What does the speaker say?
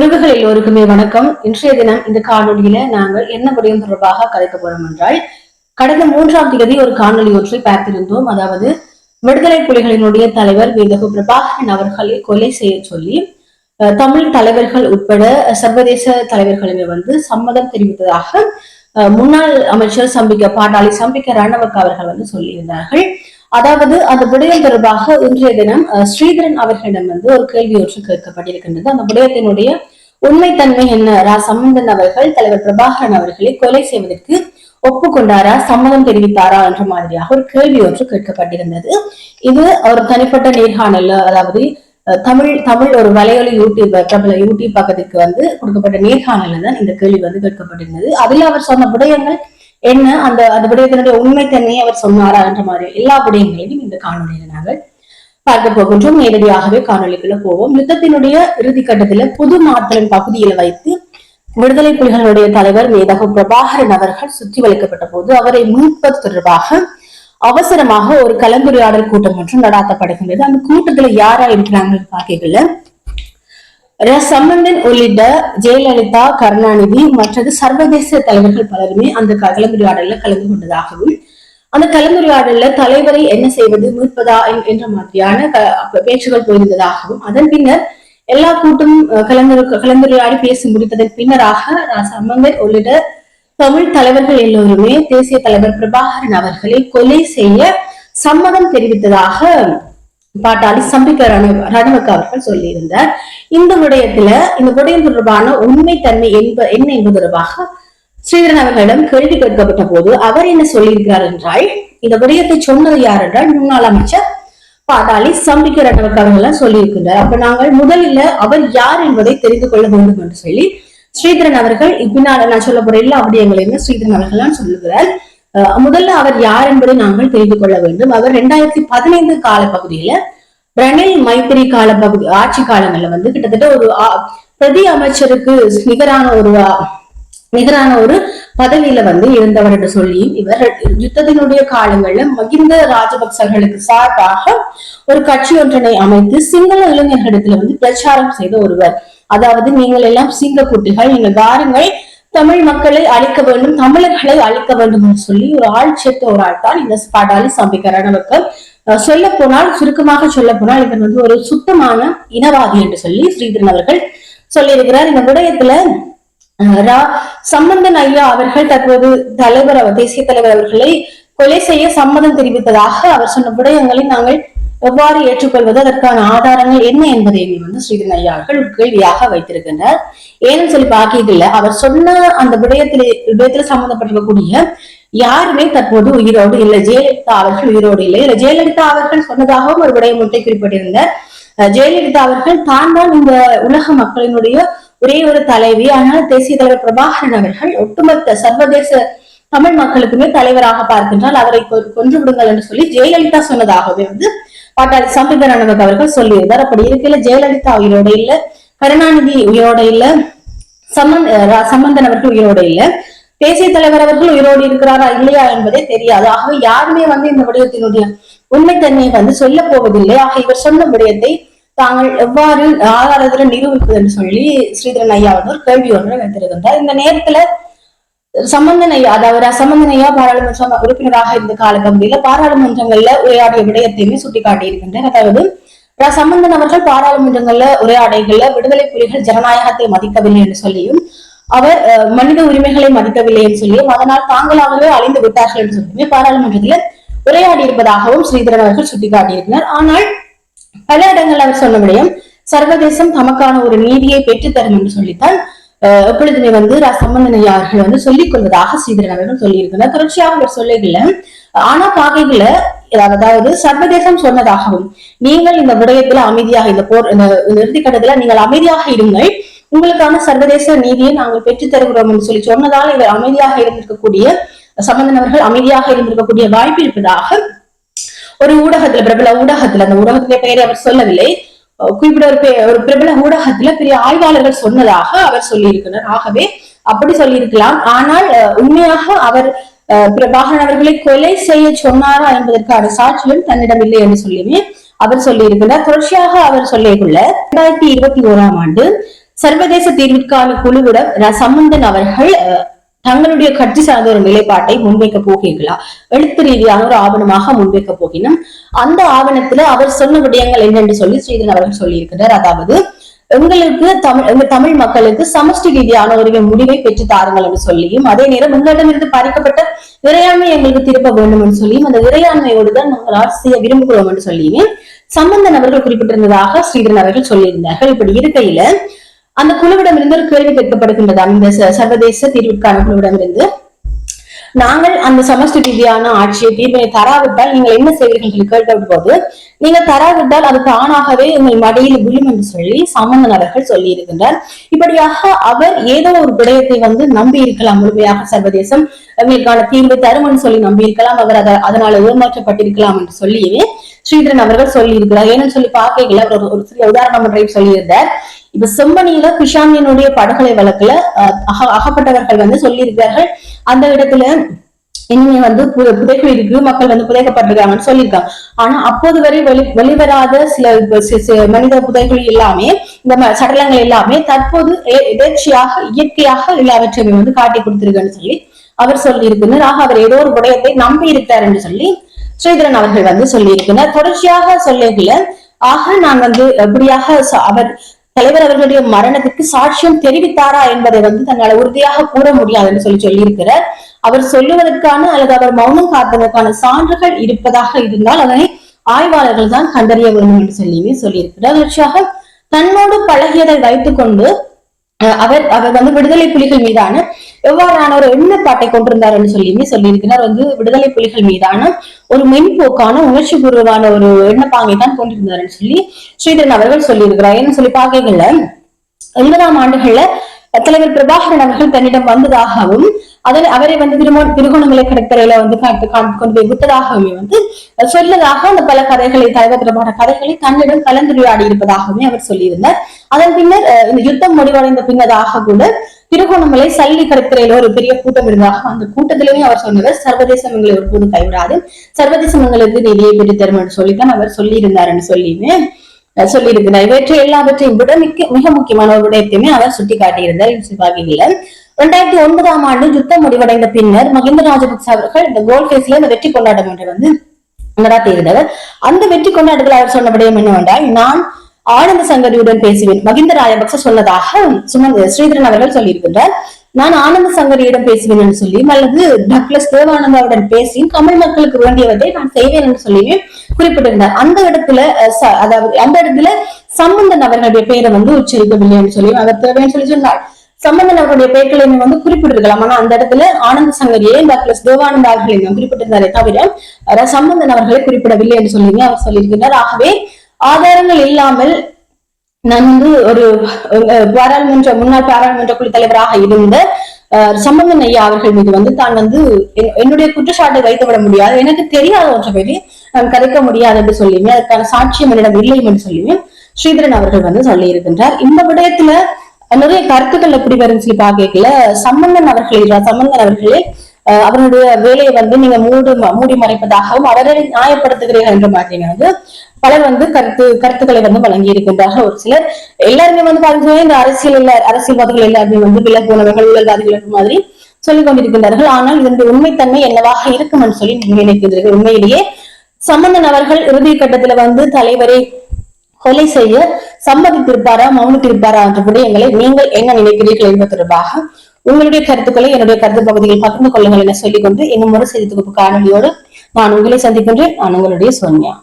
உறவுகள் எல்லோருக்குமே வணக்கம். இன்றைய தினம் இந்த காணொலியில நாங்கள் என்ன விடயம் தொடர்பாக கலைக்க போறோம் என்றால் கடந்த மூன்றாம் தேதி ஒரு காணொலி ஒன்றை பார்த்திருந்தோம். அதாவது விடுதலை புலிகளினுடைய தலைவர் வேதகு பிரபாகரன் அவர்களை கொலை செய்ய சொல்லி தமிழ் தலைவர்கள் உட்பட சர்வதேச தலைவர்களுமே வந்து சம்மதம் தெரிவித்ததாக முன்னாள் அமைச்சர் சம்பிக்க பாட்டாளி சம்பிக்க ரணவக் அவர்கள் வந்து சொல்லியிருந்தார்கள். அதாவது அந்த விடயம் தொடர்பாக இன்றைய தினம் ஸ்ரீதரன் அவர்களிடம் வந்து ஒரு கேள்வி ஒன்று கேட்கப்பட்டிருக்கின்றது. அந்த விடயத்தினுடைய உண்மைத்தன்மை என்ன? ரா. சம்பந்தன் அவர்கள் தலைவர் பிரபாகரன் அவர்களை கொலை செய்வதற்கு ஒப்புக்கொண்டாரா? சம்மதம் தெரிவித்தாரா? என்ற மாதிரியாக ஒரு கேள்வி ஒன்று கேட்கப்பட்டிருந்தது. இது ஒரு தனிப்பட்ட நேர்காணல் அதாவது தமிழ் தமிழ் ஒரு வலையொலி யூடியூப் பிரபல யூடியூப் பக்கத்துக்கு வந்து கொடுக்கப்பட்ட நேர்காணல தான் இந்த கேள்வி வந்து கேட்கப்பட்டிருந்தது. அதில் அவர் சொன்ன விடயங்கள் என்ன? அந்த அந்த விடயத்தினுடைய உண்மைத்தன்மையை அவர் சொன்னாரா என்ற மாதிரி எல்லா விடயங்களையும் இந்த காணொலியில நாங்கள் பார்க்க போகின்றோம். நேரடியாகவே காணொலிக்குள்ள போவோம். யுத்தத்தினுடைய இறுதி கட்டத்துல புது மாத்தளன் பகுதியில வைத்து விடுதலை புலிகளுடைய தலைவர் மேதகு பிரபாகரன் அவர்கள் சுற்றி வளைக்கப்பட்ட போது அவரை மீட்பது தொடர்பாக அவசரமாக ஒரு கலந்துரையாடல் கூட்டம் ஒன்று நடாத்தப்படுகின்றது. அந்த கூட்டத்துல யாரா இருக்கிறாங்க பார்க்கல ர. சம்பந்தன் உள்ளிட்ட ஜெயலலிதா கருணாநிதி மற்றது சர்வதேச தலைவர்கள் பலருமே அந்த கலந்துரையாடல கலந்து கொண்டதாகவும் அந்த கலந்துரையாடல்ல தலைவரை என்ன செய்வது மீட்பதா என்ற மாதிரியான பேச்சுகள் போயிருந்ததாகவும் அதன் பின்னர் எல்லா கூட்டும் கலந்து கலந்துரையாடி பேசி முடித்ததன் பின்னராக சம்பந்தன் உள்ளிட்ட தமிழ் தலைவர்கள் எல்லோருமே தேசிய தலைவர் பிரபாகரன் அவர்களை கொலை செய்ய சம்மதம் தெரிவித்ததாக பாட்டாளி சம்பிக்க ரண- ரணவக்க அவர்கள் சொல்லியிருந்தார். இந்த விடயத்துல இந்த விடயம் தொடர்பான உண்மைத்தன்மை என்ப என்ன என்பது தொடர்பாக ஸ்ரீதரன் அவர்களிடம் கேள்வி கேட்கப்பட்ட போது அவர் என்ன சொல்லியிருக்கிறார் என்றால் இந்த விடயத்தை சொன்னது யார் என்றால் முன்னாள் அமைச்சர் பாட்டாளி சம்பிக்க ரணவக்க அவர்கள் சொல்லியிருக்கின்றார். அப்ப நாங்கள் முதலில் அவர் யார் என்பதை தெரிந்து கொள்ள வேண்டும் என்று சொல்லி ஸ்ரீதரன் அவர்கள் பின்னால நான் சொல்ல போற எல்லா விடயங்களையுமே ஸ்ரீதரன் அவர்கள் சொல்லுகிறார். முதல்ல அவர் யார் என்பதை நாங்கள் தெரிந்து கொள்ள வேண்டும். அவர் ரெண்டாயிரத்தி பதினைந்து கால பகுதியில ரணில் மைத்திரி கால பகுதி ஆட்சி காலங்கள்ல வந்து கிட்டத்தட்ட ஒரு பிரதி அமைச்சருக்கு நிகரான ஒரு நிகரான ஒரு பதவியில வந்து இருந்தவர் என்று சொல்லி இவர் யுத்தத்தினுடைய காலங்கள்ல மகிந்த ராஜபக்சர்களுக்கு சார்பாக ஒரு கட்சி ஒன்றினை அமைத்து சிங்கள இளைஞர்களிடத்துல வந்து பிரச்சாரம் செய்த ஒருவர். அதாவது நீங்கள் எல்லாம் சிங்க குட்டிகள் நீங்கள் வாருங்கள் தமிழ் மக்களை அழிக்க வேண்டும் தமிழர்களை அழிக்க வேண்டும் என்று சொல்லி ஒரு ஆள் சேர்த்த ஒரு ஆள் தான் இந்த பாடாளி சம்பிக்க நமக்கு சொல்ல போனால் சுருக்கமாக சொல்ல போனால் இவர் வந்து ஒரு சுத்தமான இனவாதி என்று சொல்லி ஸ்ரீதரன் அவர்கள் சொல்லியிருக்கிறார். இந்த விடயத்துல ரா சம்பந்தன் ஐயா அவர்கள் தற்போது தலைவர் தேசிய தலைவர் அவர்களை கொலை செய்ய சம்மதம் தெரிவித்ததாக அவர் சொன்ன விடயங்களை நாங்கள் எவ்வாறு ஏற்றுக்கொள்வது அதற்கான ஆதாரங்கள் என்ன என்பதை வந்து ஸ்ரீதன் ஐயா அவர்கள் கேள்வியாக வைத்திருக்கின்றார். ஏன்னு சொல்லி பாக்கியதில்ல அவர் சொன்ன அந்த விடயத்தில் விடயத்துல சம்பந்தப்பட்டிருக்கக்கூடிய யாருமே தற்போது உயிரோடு இல்லை. ஜெயலலிதா அவர்கள் உயிரோடு இல்லை. இல்ல ஜெயலலிதா அவர்கள் சொன்னதாகவும் ஒரு விடயம் ஒன்றை குறிப்பிட்டிருந்தார். அஹ் ஜெயலலிதா அவர்கள் தான் தான் இந்த உலக மக்களினுடைய ஒரே ஒரு தலைவி. ஆனால் தேசிய தலைவர் பிரபாகரன் அவர்கள் ஒட்டுமொத்த சர்வதேச தமிழ் மக்களுக்குமே தலைவராக பார்க்கின்றால் அவரை கொன்று விடுங்கள் என்று சொல்லி ஜெயலலிதா சொன்னதாகவே வந்து பாட்டாளி சம்பிதரானவர்கள் அவர்கள் சொல்லியிருந்தார். அப்படி இருக்கையில ஜெயலலிதா உயிரோட இல்ல கருணாநிதி உயிரோட இல்ல சம்பந்த சம்பந்தன் அவர்கள் உயிரோட இல்ல. தேசிய தலைவர் அவர்கள் உயிரோடு இருக்கிறாரா இல்லையா என்பதே தெரியாது. ஆகவே யாருமே வந்து இந்த விடயத்தினுடைய உண்மைத்தன்மையை வந்து சொல்ல போவதில்லை. ஆக இவர் சொன்ன விடயத்தை தாங்கள் எவ்வாறு ஆதாரத்தில் நிரூபிப்பது என்று சொல்லி ஸ்ரீதரன் ஐயா வந்து ஒரு கேள்வி ஒன்றை வைத்திருக்கின்றார். இந்த நேரத்துல சம்பந்தன் ஐயா அதாவது சம்பந்தன் ஐயா பாராளுமன்ற உறுப்பினராக இருந்த காலப்பகுதியில பாராளுமன்றங்கள்ல உரையாடிய விடயத்தையுமே சுட்டிக்காட்டி இருக்கின்றார் அதாவது சம்பந்தன் அவர்கள் பாராளுமன்றங்கள்ல உரையாடைகள்ல விடுதலை புலிகள் ஜனநாயகத்தை மதிக்கவில்லை என்று சொல்லியும் அவர் மனித உரிமைகளை மதிக்கவில்லை என்று சொல்லியும் அதனால் தாங்களாகவே அழிந்து விட்டார்கள் என்று சொல்லியுமே பாராளுமன்றத்துல உரையாடி இருப்பதாகவும் ஸ்ரீதரன் அவர்கள் சுட்டிக்காட்டியிருக்கிறார். ஆனால் பல இடங்கள் அவர் சொன்ன விடயம் சர்வதேசம் தமக்கான ஒரு நீதியை பெற்றுத்தரும் என்று சொல்லித்தான் எப்பொழுதுமே வந்து ரா. அவர்கள் வந்து சொல்லிக் கொள்வதாக சீதரன் அவர்கள் சொல்லியிருக்கிறார் தொடர்ச்சியாக அவர் சொல்லுகல ஆனா பாகைகள அதாவது சர்வதேசம் சொன்னதாகவும் நீங்கள் இந்த விடயத்துல அமைதியாக இந்த போர் இந்த இறுதி கட்டத்துல நீங்கள் அமைதியாக இருங்கள். உங்களுக்கான சர்வதேச நீதியை நாங்கள் பெற்றுத் தருகிறோம் என்று சொல்லி சொன்னதால் இவர் அமைதியாக இருந்திருக்கக்கூடிய சம்பந்தன் அவர்கள் அமைதியாக இருந்திருக்கக்கூடிய வாய்ப்பு இருப்பதாக ஒரு ஊடகத்துல பிரபல ஊடகத்துல அந்த ஊடகத்திலே பெயரை அவர் சொல்லவில்லை. குறிப்பிட்ட ஒரு பிரபல ஊடகத்துல பெரிய ஆய்வாளர்கள் சொன்னதாக அவர் சொல்லியிருக்கிறார். ஆகவே அப்படி சொல்லியிருக்கலாம். ஆனால் உண்மையாக அவர் அஹ், பிரபாகரன் அவர்களை கொலை செய்ய சொன்னாரா என்பதற்கான சாட்சியம் தன்னிடம் இல்லை என்று சொல்லியுமே அவர் சொல்லியிருக்கிறார். தொடர்ச்சியாக அவர் சொல்லியுள்ள இரண்டாயிரத்தி இருபத்தி ஓராம் ஆண்டு சர்வதேச தீர்விற்கான குழுவிடம் சம்பந்தன் அவர்கள் அஹ், தங்களுடைய கட்சி சார்ந்த ஒரு நிலைப்பாட்டை முன்வைக்க போகிறீர்களா? எழுத்து ரீதியான ஒரு ஆவணமாக முன்வைக்க போகினும் அந்த ஆவணத்துல அவர் சொன்ன விடயங்கள் என்னென்று சொல்லி ஸ்ரீதரன் அவர்கள் சொல்லியிருக்கிறார். அதாவது எங்களுக்கு தமிழ் எங்க தமிழ் மக்களுக்கு சமஷ்டி ரீதியான ஒரு முடிவை பெற்று தாருங்கள் என்று சொல்லியும் அதே நேரம் உங்களிடமிருந்து பறிக்கப்பட்ட இறையாண்மை எங்களுக்கு திருப்ப வேண்டும் என்று சொல்லியும் அந்த இறையாண்மையோடு தான் நாங்கள் ஆட்சி செய்ய விரும்புகிறோம் என்று சொல்லியுமே சம்பந்தன் அவர்கள் குறிப்பிட்டிருந்ததாக ஸ்ரீதரன் அவர்கள் சொல்லியிருந்தார்கள். இப்படி இருக்கையில அந்த குழுவிடமிருந்து ஒரு கேள்வி கேட்கப்படுகின்றது. இந்த சர்வதேச தீர்வுக்கான குழுவிடமிருந்து நாங்கள் அந்த சமஷ்டி ரீதியான ஆட்சியை தீர்வினை தராவிட்டால் நீங்கள் என்ன செய்வீர்கள் சொல்லி கேட்கப்பட்ட போது நீங்கள் தராவிட்டால் அது தானாகவே உங்கள் மடியில் விழும் என்று சொல்லி சம்பந்தன் அவர்கள் சொல்லி இருக்கின்றார் இப்படியாக அவர் ஏதோ ஒரு விடயத்தை வந்து நம்பி இருக்கலாம் முழுமையாக சர்வதேசம் எங்களுக்கான தீர்வை தரும் என்று சொல்லி நம்பி இருக்கலாம் அவர் அத- அதனால ஏமாற்றப்பட்டிருக்கலாம் என்று சொல்லியே ஸ்ரீதரன் அவர்கள் சொல்லியிருக்கிறார். ஏன்னு சொல்லி பார்க்கல ஒரு- ஒரு சிறிய உதாரணம் சொல்லியிருந்தார். இப்ப செம்மணியில கிருஷாந்தியனுடைய படுகொலை வழக்குல அஹ், அக- அகப்பட்டவர்கள் வந்து சொல்லியிருக்கிறார்கள். அந்த இடத்துல இனிமே வந்து பு- புதைக்குழி இருக்கு மக்கள் வந்து புதைக்கப்பட்டிருக்காங்கன்னு சொல்லியிருக்காங்க. ஆனா அப்போது வரை வெளி வெளிவராத சில மனித புதைக்குழி எல்லாமே இந்த ம- சடலங்கள் எல்லாமே தற்போது எ- எதேர்ச்சியாக இயற்கையாக எல்லாவற்றையுமே வந்து காட்டி கொடுத்திருக்குன்னு சொல்லி அவர் சொல்லியிருக்கிறார். ஆக அவர் ஏதோ ஒரு விடயத்தை நம்பி இருக்கார் என்று சொல்லி ஸ்ரீதரன் அவர்கள் வந்து சொல்லியிருக்கிறார். தொடர்ச்சியாக சொல்லல ஆக நான் வந்து எப்படியாக அவர் தலைவர் அவர்களுடைய மரணத்துக்கு சாட்சியம் தெரிவித்தாரா என்பதை வந்து தன்னால் உறுதியாக கூற முடியாதுன்னு சொல்லி சொல்லியிருக்கிறார். அவர் சொல்லுவதற்கான அல்லது அவர் மௌனம் காப்பதற்கான சான்றுகள் இருப்பதாக இருந்தால் அதனை ஆய்வாளர்கள் தான் கண்டறிய வேண்டும் என்று சொல்லியுமே சொல்லியிருக்கிறார். தொடர்ச்சியாக தன்னோடு பழகியதை வைத்துக்கொண்டு அஹ், அவர் அவர் வந்து விடுதலை புலிகள் மீதான எவ்வாறான ஒரு எண்ணப்பாட்டை கொண்டிருந்தார் என்று சொல்லியுமே சொல்லியிருக்கிறார். வந்து விடுதலை புலிகள் மீதான ஒரு மென்போக்கான உணர்ச்சி பூர்வமான ஒரு எண்ணப்பாங்கை தான் கொண்டிருந்தார் என்று சொல்லி ஸ்ரீதரன் அவர்கள் சொல்லியிருக்கிறார். ஏன்னு சொல்லி பார்க்கல எண்பதாம் ஆண்டுகள்ல தலைவர் பிரபாகரன் அவர்கள் தன்னிடம் வந்ததாகவும் அதில் அவரை வந்து திருமண திருகோணங்களை கடற்கரையில வந்து காட்டு காட்டு கொண்டு போய் விட்டதாகவுமே வந்து சொல்லதாக அந்த பல கதைகளை தலைவர் பிரபாகர கதைகளை தன்னிடம் கலந்துரையாடி இருப்பதாகவுமே அவர் சொல்லியிருந்தார். அதன் பின்னர் அஹ், இந்த யுத்தம் முடிவடைந்த பின்னதாக கூட திருகோணமலை சல்லி கடற்கரையில ஒரு பெரிய கூட்டம் இருந்ததாக அந்த கூட்டத்திலுமே அவர் சொன்னவர் சர்வதேசம் எங்களை ஒருபோது கைவிடாது சர்வதேசம் எங்களுக்கு நிதியை பெற்று தரும் என்று சொல்லித்தான் அவர் சொல்லியிருந்தார் என்று சொல்லியுமே. சொல்லியிருக்கிறார் இவற்றை எல்லாவற்றையும் விட மிக மிக முக்கியமான ஒரு விடயத்தையுமே அவர் சுட்டிக்காட்டியிருந்தார் சிவாகியில இரண்டாயிரத்தி ஒன்பதாம் ஆண்டு யுத்தம் முடிவடைந்த பின்னர் மகிந்த ராஜபக்ச அவர்கள் இந்த கோல் கேஸ்ல இந்த வெற்றி கொண்டாட்டம் என்று வந்து நடாத்தியிருந்தவர். அந்த வெற்றி கொண்டாட்டத்தில் அவர் சொன்ன விடயம் என்னவென்றால் நான் ஆனந்த சங்கரியுடன் பேசுவேன். மகிந்த ராஜபக்ச சொன்னதாக சுமந்த ஸ்ரீதரன் அவர்கள் சொல்லியிருக்கின்றார். நான் ஆனந்த சங்கரியிடம் பேசுவேன் என்று சொல்லியும் அல்லது டக்ளஸ் தேவானந்தாவுடன் பேசியும் தமிழ் மக்களுக்கு வேண்டியவற்றை நான் செய்வேன் என்று சொல்லியும் குறிப்பிட்டிருந்தார். அந்த இடத்துல அதாவது அந்த இடத்துல சம்பந்தன் அவர்களுடைய பெயரை வந்து உச்சரிக்கவில்லை என்று சொல்லி அவர் தேவைன்னு சொல்லி சொன்னார். சம்பந்தன் அவருடைய பெயர்களை வந்து குறிப்பிட்டிருக்கலாம். ஆனா அந்த இடத்துல ஆனந்த சங்கரியை டக்ளஸ் தேவானந்த அவர்களையும் குறிப்பிட்டிருந்தாரே தவிர சம்பந்தன் அவர்களை குறிப்பிடவில்லை என்று சொல்லி அவர் சொல்லியிருக்கிறார். ஆகவே ஆதாரங்கள் இல்லாமல் நான் வந்து ஒரு பாராளுமன்ற முன்னாள் பாராளுமன்ற குழு தலைவராக இருந்த சம்பந்தன் ஐயா அவர்கள் மீது வந்து தான் வந்து என்னுடைய குற்றச்சாட்டை வைத்துவிட முடியாது. எனக்கு தெரியாத ஒன்றை பற்றி நான் கதைக்க முடியாது என்று சொல்லியுமே அதுக்கான சாட்சியம் என்னிடம் இல்லை என்று சொல்லியுமே ஸ்ரீதரன் அவர்கள் வந்து சொல்லி இருக்கின்றார் இந்த விடயத்துல நிறைய கருத்துக்கள் எப்படி வரும்னு சொல்லி பாக்கல சம்பந்தன் அவர்கள் சம்பந்தன் அவர்களே அவருடைய வேலையை வந்து நீங்க மூடு மூடி மறைப்பதாகவும் அவரை நியாயப்படுத்துகிறீர்கள் என்ற மாதிரி வந்து பலர் வந்து கருத்து கருத்துக்களை வந்து வழங்கி இருக்கின்றார்கள். ஒரு சிலர் எல்லாருமே வந்து பாத்தீங்கன்னா இந்த அரசியல் இல்ல அரசியல்வாதிகள் எல்லாருமே வந்து விலை போனவர்கள் ஊழல்வாதிகள் என்ற மாதிரி சொல்லிக் கொண்டிருக்கின்றார்கள். ஆனால் இதனுடைய உண்மைத்தன்மை என்னவாக இருக்கும் என்று சொல்லி நீங்க நினைக்கின்றீர்கள் உண்மையிலேயே சம்பந்தன் அவர்கள் இறுதி கட்டத்துல வந்து தலைவரை கொலை செய்ய சம்மதித்திருப்பாரா மௌனித்திருப்பாரா என்ற விடயங்களை நீங்கள் என்ன நினைக்கிறீர்கள் என்பது தொடர்பாக உங்களுடைய கருத்துக்களை என்னுடைய கருத்து பகுதியில் பகிர்ந்து கொள்ளுங்கள் என சொல்லிக்கொண்டு இன்னும் ஒரு செய்தி தொகுப்பு காணொலியோடு நான் உங்களை சந்திக்கின்றேன். நான் உங்களுடைய சோன்யா.